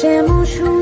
写不出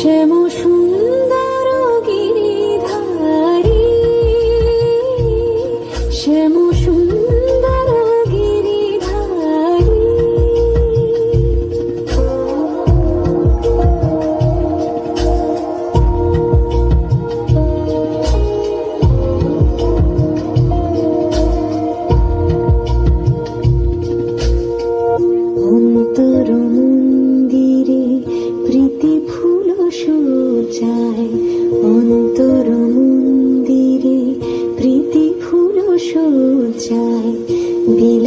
scemo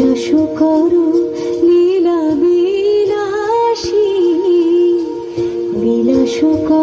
বিলাসু করো লীলা বিলাসী বিলাসু করো